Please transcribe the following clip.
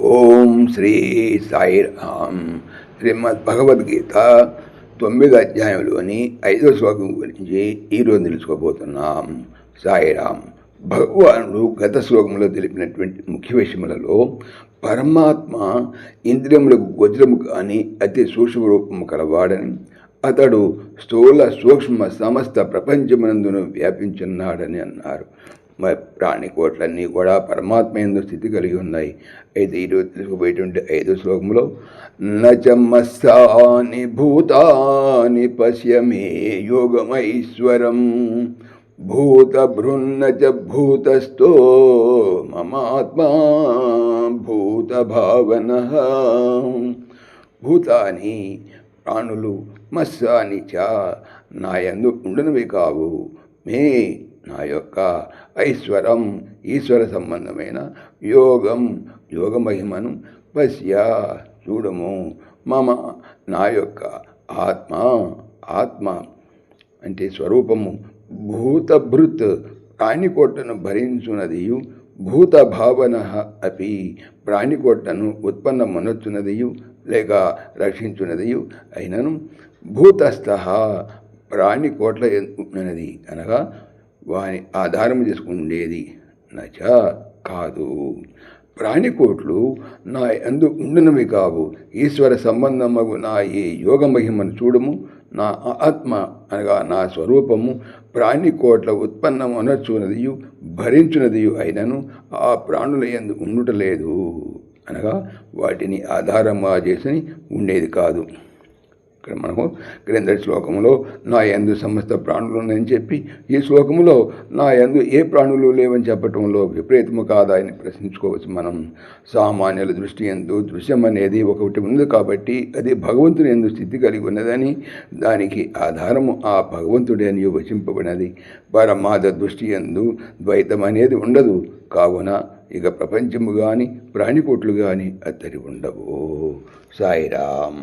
ఓం శ్రీ సాయిరామ్. శ్రీమద్ భగవద్గీత తొమ్మిది అధ్యాయంలోని ఐదో శ్లోకం గురించి ఈరోజు తెలుసుకోబోతున్నాం. సాయిరామ్. భగవానుడు గత శ్లోకంలో తెలిపినటువంటి ముఖ్య విషయములలో పరమాత్మ ఇంద్రియములకు గోచరము కానీ అతి సూక్ష్మ రూపము కలవాడని అతడు స్థూల సూక్ష్మ సమస్త ప్రపంచమునందును వ్యాపించున్నాడని అన్నారు. ప్రాణి కోట్లన్నీ కూడా పరమాత్మ ఎందు స్థితి కలిగి ఉన్నాయి. అయితే ఈరోజు తెలుసుకోబోయేటువంటి ఐదు శ్లోకంలో నచమస్సాని భూతాని పశ్యమే యోగమైశ్వరం భూత భృన్న చ భూతస్థో మమాత్మా భూత భావన భూతాని ప్రాణులు మస్సాని చ నాయందు ఉండనివి కావు. మే నా యొక్క ఐశ్వరం ఈశ్వర సంబంధమైన యోగం యోగ మహిమను పశ్య చూడము. మమ నా యొక్క ఆత్మ ఆత్మ అంటే స్వరూపము. భూతభృత్ ప్రాణికోట్టను భరించున్నదియు భూత భావన అపి ప్రాణికోట్టను ఉత్పన్నమనొచ్చున్నదియు లేక రక్షించున్నదియు అయినను భూతస్థ ప్రాణికోట్ల ఉన్నది అనగా వాని ఆధారం చేసుకుండేది నచ కాదు. ప్రాణికోట్లు నా ఎందు ఉండునవి కావు. ఈశ్వర సంబంధమగు నా ఈ యోగ మహిమను చూడము. నా ఆత్మ అనగా నా స్వరూపము ప్రాణికోట్ల ఉత్పన్నం అనర్చున్నదియు భరించున్నదియు అయినను ఆ ప్రాణుల ఎందు ఉండుటలేదు అనగా వాటిని ఆధారంగా చేసి ఉండేది కాదు. ఇక్కడ మనము క్రిందటి శ్లోకములో నా యందు సమస్త ప్రాణులు ఉన్నాయని చెప్పి ఈ శ్లోకములో నా యందు ఏ ప్రాణులు లేవని చెప్పటంలో విపరీతము కాదా అని ప్రశ్నించుకోవచ్చు మనం. సామాన్యుల దృష్టి ఎందు దృశ్యం అనేది ఒకటి ఉంది కాబట్టి అది భగవంతుని ఎందు స్థితి కలిగి ఉన్నదని దానికి ఆధారము ఆ భగవంతుడే అని వచింపబడినది. పరమాద దృష్టి ఎందు ద్వైతం అనేది ఉండదు. కావున ఇక ప్రపంచము కానీ ప్రాణికోట్లు కానీ అతడి ఉండవు. సాయిరామ్.